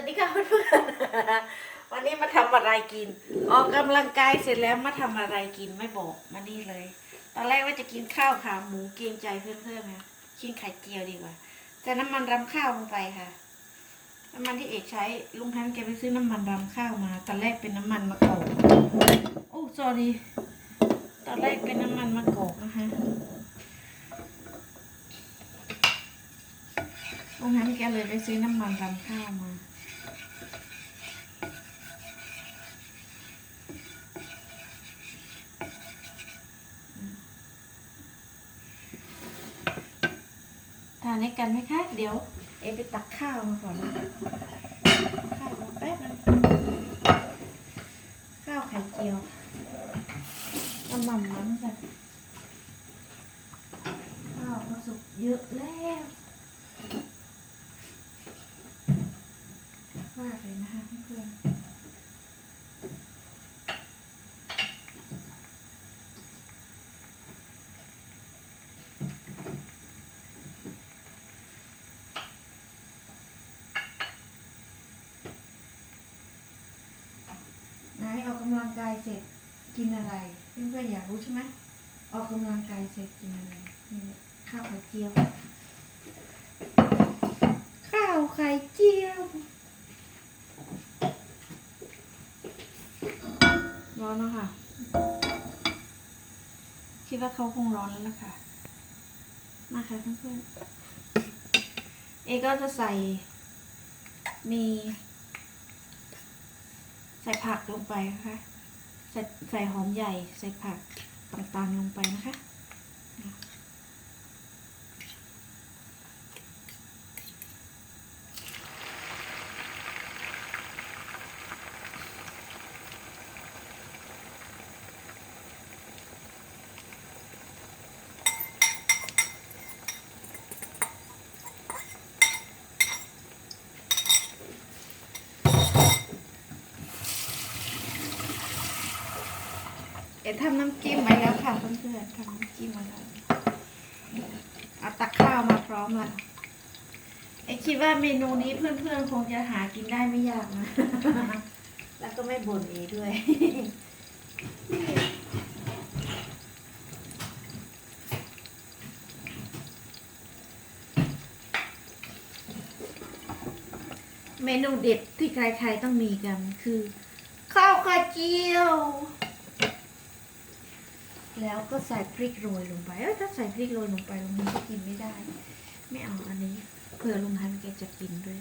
วัสดีค่ะเพื่อนๆวันนี้มาทำอะไรกิน ออกกำลังกายเสร็จแล้วมาทำอะไรกินไม่บอกมานี่เลย ตอนแรกว่าจะกินข้าวขาหมูเกรงใจเพื่อนๆนะกินไข่เจียวดีกว่าแต่น้ำมันรำข้าวลงไปค่ะน้ำมันที่เอกใช้ลุงทันแกไปซื้อน้ำมันรำข้าวมาตอนแรกเป็นน้ำมันมะกอกโอ้สอรี่ตอนแรกเป็นน้ำมันมะกอกนะคะลุงทันแกเลยไปซื้อน้ำมันรำข้าวมา ทานให้กันไหมคะ เดี๋ยว เอไปตักข้าวมาก่อนนะข้าวมาแป๊บนึงข้าวไข่เจียวน้ำมันมันจ้ะข้าวก็สุกเยอะแล้วมากเลยนะคะเพื่อนๆนาย ออกกำลังกายเสร็จกินอะไรเพื่อนๆอยากรู้ใช่ไหมออกกำลังกายเสร็จกินอะไรนี่ข้าวไข่เจียว ข้าวไข่เจียวร้อนแล้วค่ะ คิดว่าเขาคงร้อนแล้วล่ะค่ะ มาค่ะเพื่อนๆเอก็จะใส่มี ส่ผักลงไปนะคะ ใส่ใส่หอมใหญ่ ใส่ผักต่างๆลงไปนะคะ เอ๋ทำน้ำจิ้มไว้แล้วค่ะเพื่อนๆทำน้ำจิ้มไว้แล้วเอาตักข้าวมาพร้อมละเอ๋คิดว่าเมนูนี้เพื่อนๆคงจะหากินได้ไม่ยากนะ แล้วก็ไม่บ่นเอด้วย เมนูเด็ดที่ใครๆต้องมีกันคือ ข้าวกระเจียว แล้วก็ใส่พริกโรยลงไป เอ้ยถ้าใส่พริกโรยลงไปลุงพันก็กินไม่ได้ ไม่เอาอันนี้เผื่อลุงพันแกจะกินด้วย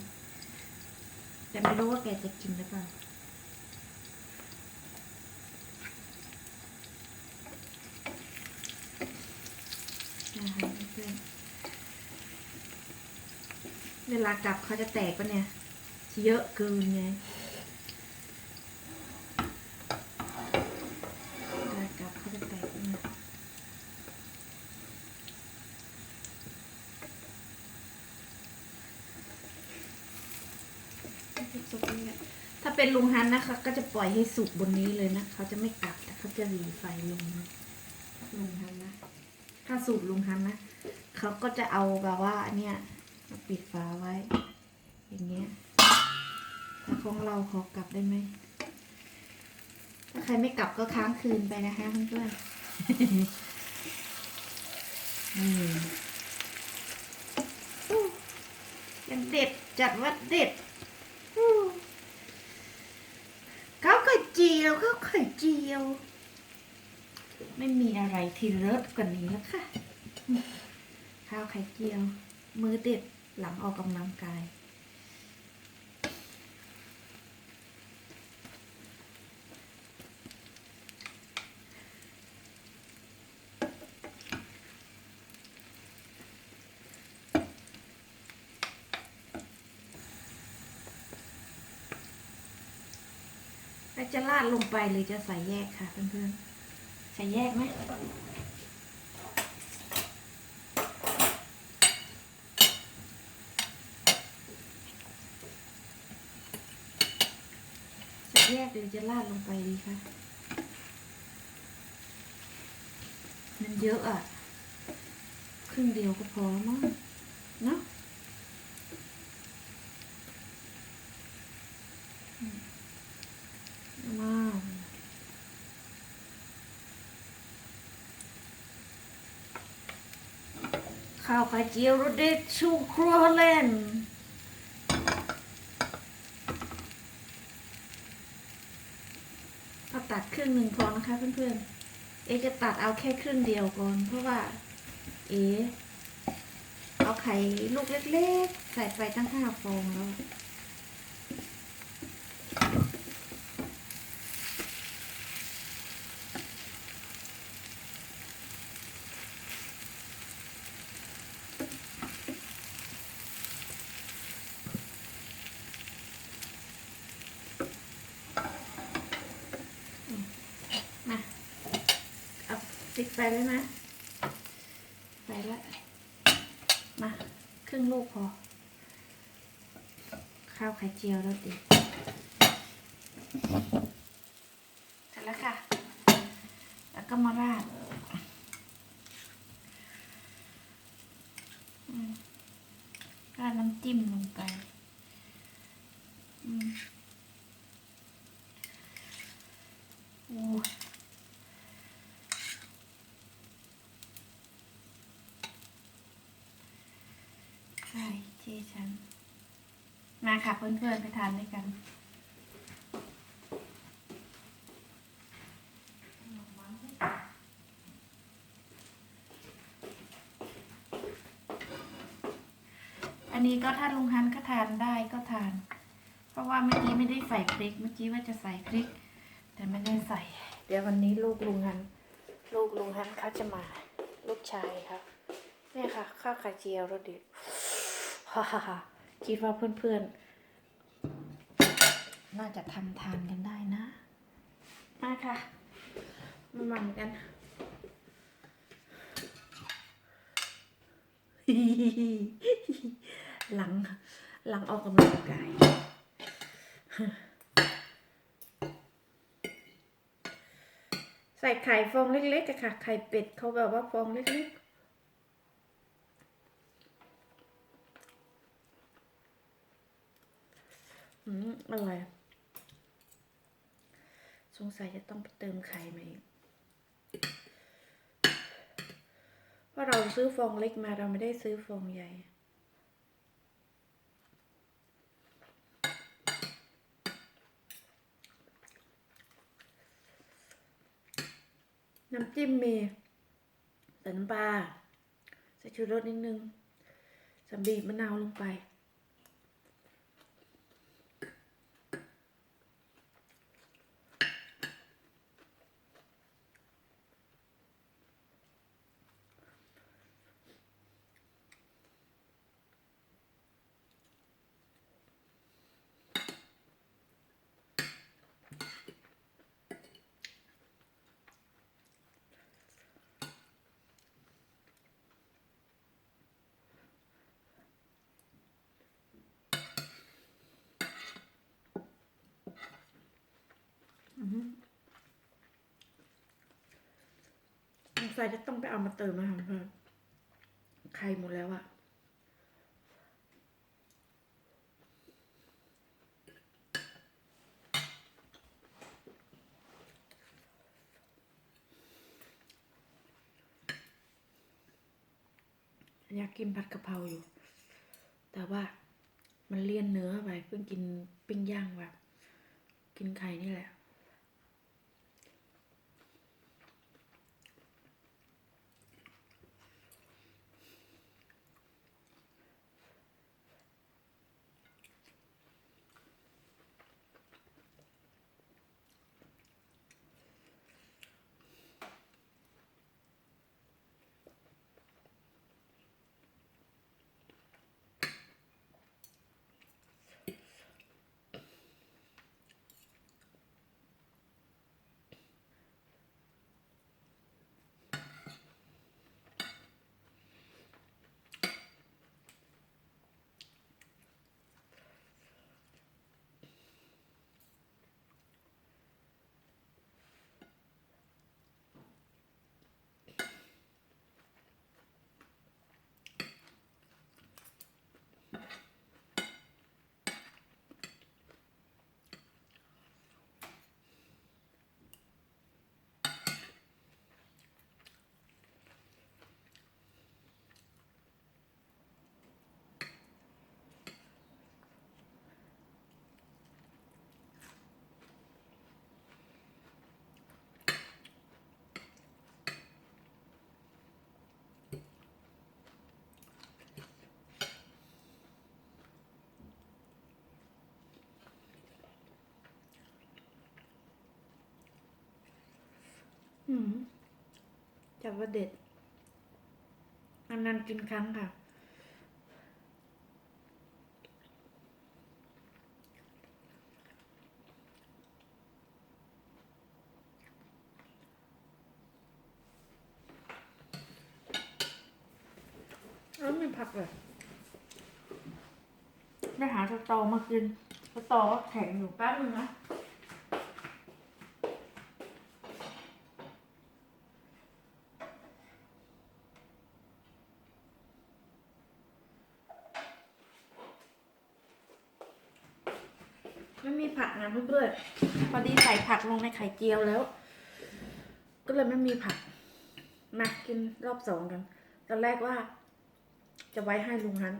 แต่ไม่รู้ว่าแกจะกินหรือเปล่านะคะเพื่อนเวลากลับเขาจะแตกปะเนี่ย เยอะเกินไง เวลากลับเขาจะแตกปะเนี่ยสุกเนี่ยถ้าเป็ นลุงฮันนะคะ ก็จะปล่อยให้สุกบนนี้เลยนะเขาจะไม่กลับแต่เขาจะหรีไฟลงนะลุงฮันนะถ้าสูตรลุงฮันนะเขาก็จะเอาแบบว่าเนี่ยมาปิดฝาไว้ อย่างเงี้ยแต่ของเราขอกลับได้ไหมถ้าใครไม่กลับก็ค้างคืนไปนะคะเพื่อนๆนี่อู้ยังเด็ดจัดว่าเด็ดอู้ข้าวไข่ เจียวข้าวไข่เจียว ไม่มีอะไรที่เลิศกว่านี้แล้วค่ะ ข้าวไข่เจียว มือเด็ดหลังออกกำลังกาย แล้วจะราดลงไปหรือจะใส่แยกค่ะเพื่อนๆ ใส่แยกไหมใส่แยกหรือจะราดลงไปดีคะมันเยอะอะ ครึ่งเดียวก็พอมั้งเนาะ มา ข้าเจียวรสเด็ดชูครัวฮอลแลนเอาตัดครึ่งหนึ่งพอนะคะเพื่อนๆ เอจะตัดเอาแค่ครึ่งเดียวก่อน เพราะว่า เอ เอาไข่ลูกเล็กๆ ใส่ไปตั้งห้าฟองแล้ว มา เอาติด ไปแล้วนะ ไปแล้ว มาครึ่งลูกพอ ข้าวไข่เจียวแล้วติเสร็จแล้วค่ะ แล้วก็มาราดราดน้ำจิ้มลงไป อืมโอ้ย ใช่ฉัน มาค่ะเพื่อนๆไปทานด้วยกันอันนี้ก็ถ้าลุงฮันก็ทานได้ก็ทาน เพราะว่าเมื่อกี้ไม่ได้ใส่พริก เมื่อกี้ว่าจะใส่พริก แต่ไม่ได้ใส่ เดี๋ยววันนี้ลูกลุงฮัน ลูกลุงฮันเขาจะมา ลูกชายครับเนี่ยค่ะ ข้าวไข่เจียวรสด็ด ฮ่าฮ่าฮ่าคิดว่าเพื่อนๆ น่าจะทำทานกันได้นะ มาค่ะ มาหมั่นกันหลัง หลังออกกำลังกายใส่ไข่ฟองเล็กๆอะค่ะ ไข่เป็ดเขาแบบว่าฟองเล็กๆ อืมอร่อย สงสัยจะต้องไปเติมไข่มาอีกเพราะเราซื้อฟองเล็กมาเราไม่ได้ซื้อฟองใหญ่น้ำจิ้มมีใส่น้ำปลาใส่ชูรสนิดนึงใส่บีบมะนาวลงไป สงสัยจะต้องไปเอามาเติมนะคะเพื่อนใครหมดแล้วอะอยากกินผัดกะเพราอยู่ แต่ว่ามันเลี่ยนเนื้อไปเพิ่งกินปิ้งย่างแบบ กินไข่นี่แหละ จับว่าเด็ดอันนั้นกินครั้งค่ะ แล้วมีผักเลยไปหาสตอมากินสตอก็แข็งอยู่แป๊บนึงนะ ไม่มีผักนะเพื่อนๆพอดีใส่ผัก ลงในไข่เจียวแล้ว ก็เลยไม่มีผัก มากินรอบสองกัน ตอนแรกว่า จะไว้ให้ลุงฮัน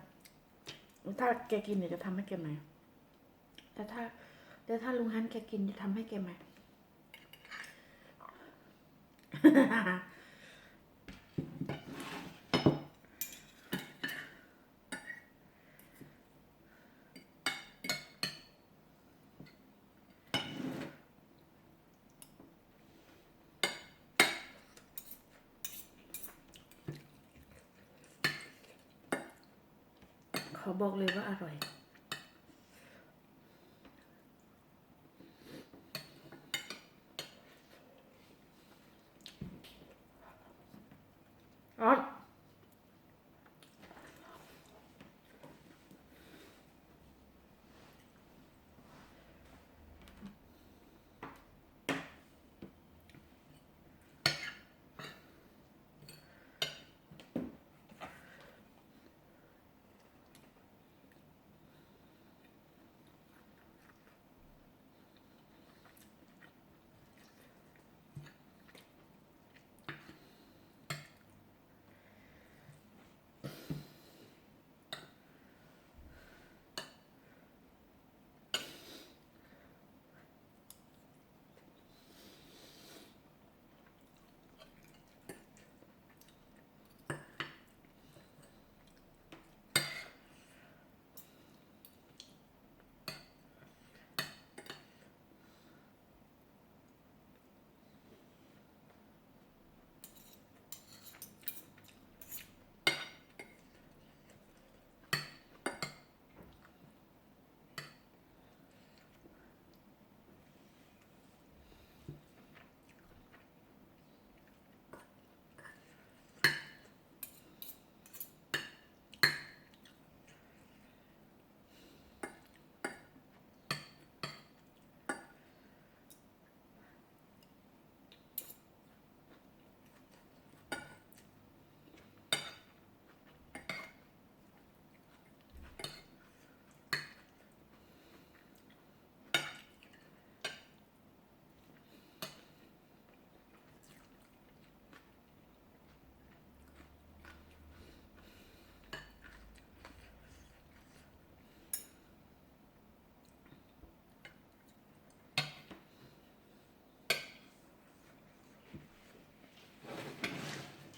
ถ้าแกกินเนี่ยจะทำให้แกไหม แต่ถ้าแต่ถ้าลุงฮันแกกินจะทำให้แกไหม บอกเลยว่าอร่อย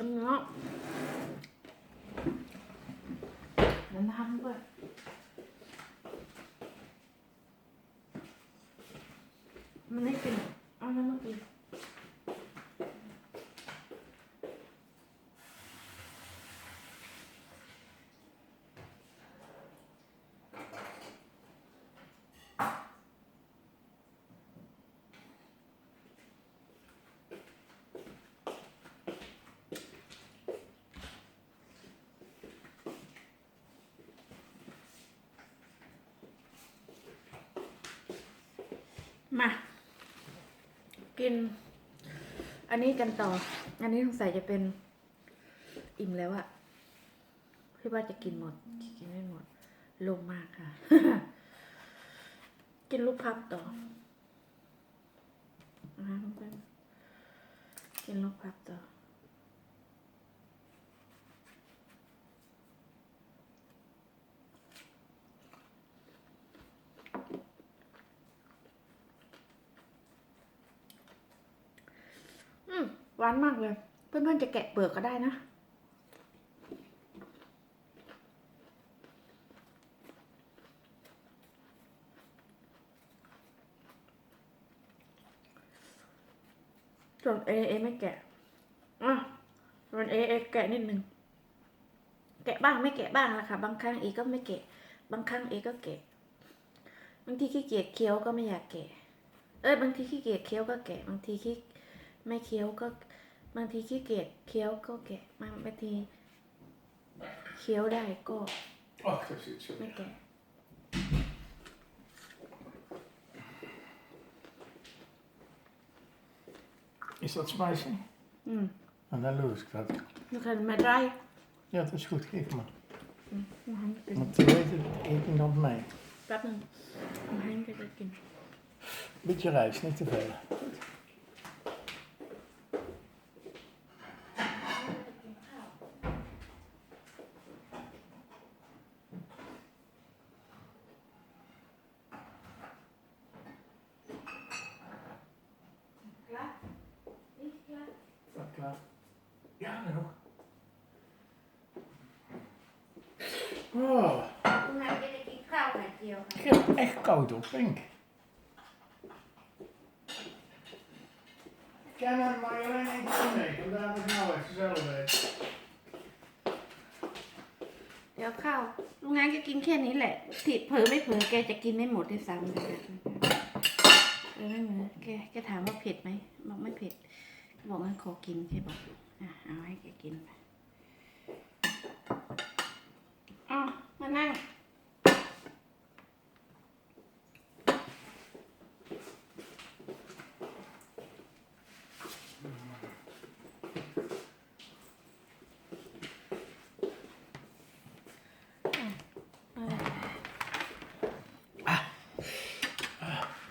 อันเนาะเดี๋ยวน้ำด้วยมันไม่กินเอาน้ำมากิน มา กิน อันนี้กันต่อ อันนี้สงสัยจะเป็นอิ่มแล้วอะพี่ว่าจะกินหมด กินไม่หมด ลงมากค่ะ กินลูกพับต่อนะคะเพื่อนกินลูกพับต่อ อืม หวานมากเลย เพื่อนๆจะแกะเปลือกก็ได้นะ ส่วนเอเอไม่แกะอะส่วนเอเอแกะนิดนึง แกะบ้างไม่แกะบ้างละค่ะ บางครั้งเอก็ไม่แกะ บางครั้งเอก็แกะ บางทีขี้เกียจเคี้ยวก็ไม่อยากแกะ เอ้ยบางทีขี้เกียจเคี้ยวก็แกะ บางทีขี้ไม่เคี้ยวก็ บางทีขี้เกียจเคี้ยวก็แกะบางบางทีเคี้ยวได้ก็ Oh, daar zit ze. ไม่แกะ Is dat spicy? อืม Nou, dan lust ik dat. นี่คือมาได้ Ja, dat is goed. Geef maar. มาให้กิน Want te weten eet ik dan mee. แป๊บนึงมาให้ก็จะกิน Beetje rijst, niet te veel. Oh, คุณนายจะได้กินข้าวไข่เจียวค่ะ ik heb echt koud op, Pink. Ken hem Marjolein even mee. Vandaar dat ik nou even zelf weet. เดี๋ยวข้าวลุงนายก็กินแค่นี้แหละถิเผลอไม่เผลอแกจะกินไม่หมดด้วยซ้ำเลยค่ะเออไม่เหมือนแกแกถามว่าเผ็ดไหมบอกไม่เผ็ดบอกงั้นขอกินแกบอกอะเอาให้แกกินไป อ๋อมานั่ง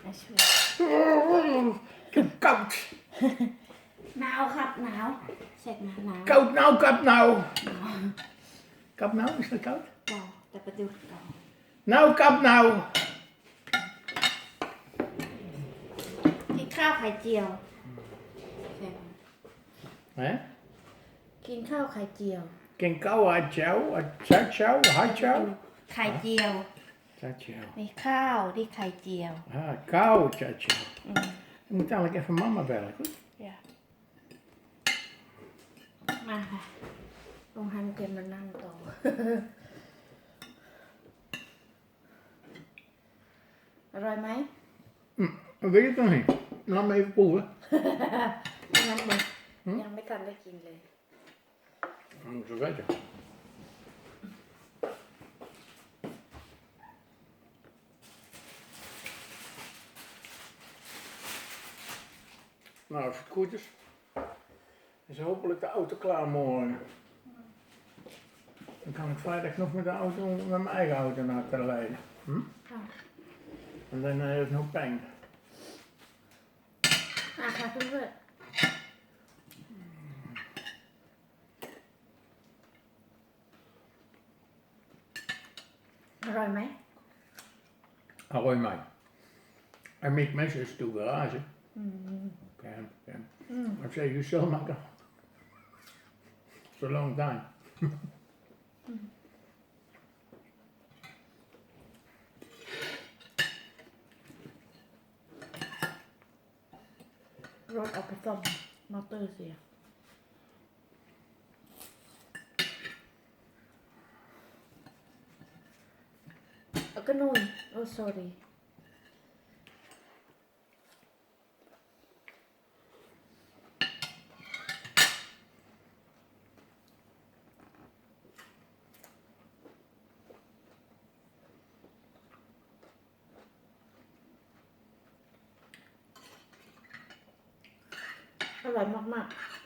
จะช่วย Oh, ik heb koud. หนาวครับหนาวเสร็จนะหนาว Koud nou, kap nou. Kap nou, is dat koud? เป่าแต่ประตูเป่า Nou, kap nou. กินข้าวไข่เจียวใช่ไหม Hè? กินข้าวไข่เจียว Ken kou uit jou, uit zat jou, had jou? ไข่เจียว Zat jou. มีข้าวที่ไข่เจียว Ah, kou, zat jou. อืม Ik moet eigenlijk even mama bellen, goed? อย่ามาค่ะ ลงฮันเกมมานั่งต่อ อร่อยไหม Dat weet ik nog niet. Laat me even proeven. งั้นเลยยังไม่ทันได้กินเลย Dan moet je weten. Nou, als het goed is, is hopelijk de auto klaar morgen. Dan kan ik vrijdag nog met de auto, met mijn eigen auto naar te rijden. Hm? ค่ะ En dan heeft het nog pijn. อะค่ะเพื่อนๆอร่อยไหม Alloy mij. En met mensen is het toe garage. อืม Oké, oké. อืม Maar ik zei, you still maken. It's a long time. รถเอาไปซ่อมมอเตอร์เสียเอาก็นู่นโอ้ sorry ร่อยมากๆ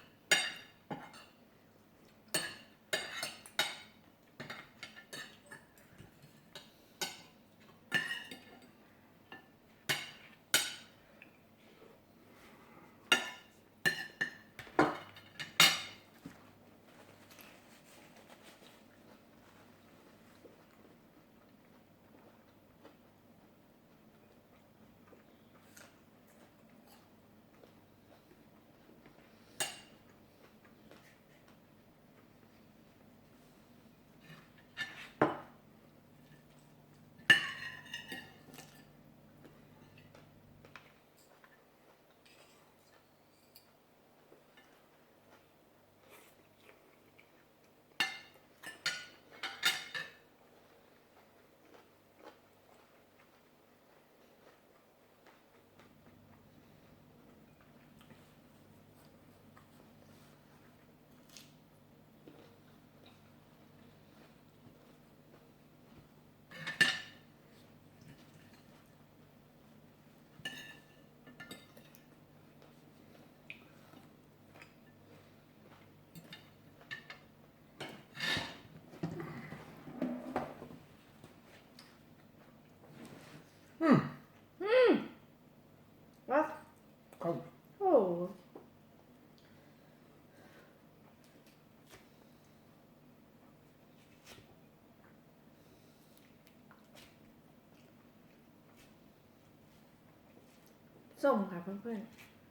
ส้มค่ะเพื่อน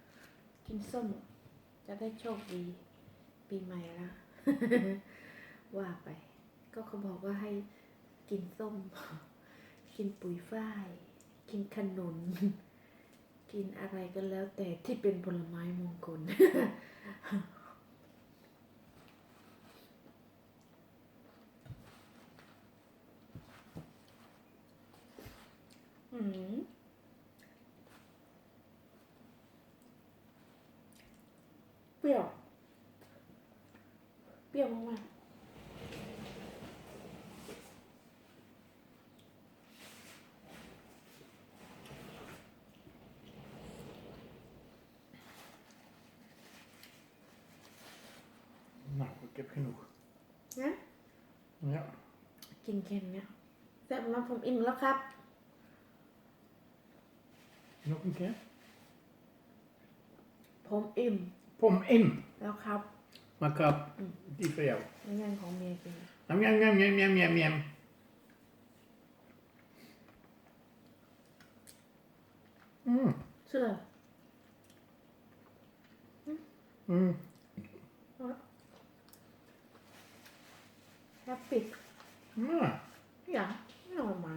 ๆ กินส้ม จะได้โชคดี ปีใหม่ละว่าไป ก็เขาบอกว่าให้กินส้ม กินปุ๋ยฝ้าย กินขนุน กินอะไรก็แล้วแต่ที่เป็นผลไม้มงคล อืมเปรี้ยว เปรี้ยวมากๆ Nou, ik heb genoeg. นะ Ja. กินเค็มเนี่ยแซ่บมากผมอิ่มแล้วครับ Nog een keer. ผมอิ่ม Pom in. แล้วครับ Maar kap, die voor jou. นี่งานของเมียกิน Yum, yum, yum, yum, yum, yum, yum. อืมเชื่ออืมแฮปปี้ อ่า อย่างไม่ออกมา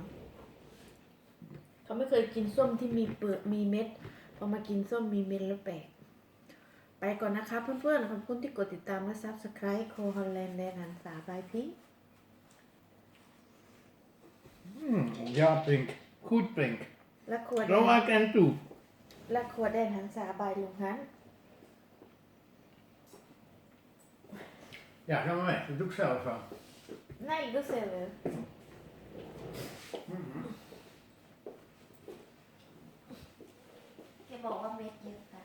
เขาไม่เคย กินส้มที่มีเปลือกมีเม็ด พอมากินส้มมีเม็ดแล้วแปลก ไปก่อนนะคะเพื่อนๆ ขอบคุณที่กดติดตามและ Subscribe โคฮอลแลนด์แดนหันษาบายพิงอืม ja, Pink. Goed, Pink. และครัวแด Zo น ik aan toe. และครัวแดนหันษาบายลุงฮัน Ja, ga maar weg. Dat doe ik zelf wel. น่าอีกด้วยเซลเลยแกบอกว่าเม็ดเยอะค่ะ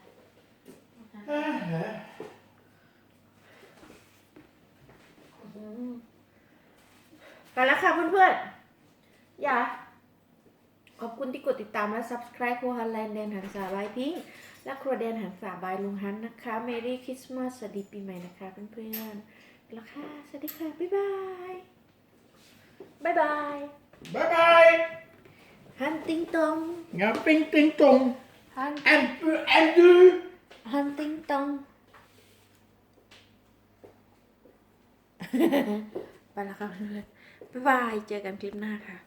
กันแล้วค่ะเพื่อนๆ อย่า ขอบคุณที่กดติดตามและ subscribe ครัวฮันแลนด์แดนหันษาบายพิงค์และครัวแดนหันษาบายลุงฮันนะคะ Merry Christmas สวัสดีปีใหม่นะคะเพื่อนๆไปแล้วค่ะ สวัสดีค่ะ บ๊ายบาย บ๊ายบาย Bye bye. ฮันติงตอง Ja, Pink, ting, tong. ฮัน En, pu- en du. ฮันติงตองไปแล้วค่ะเพื่อนๆบ๊ายบาย เจอกันคลิปหน้าค่ะ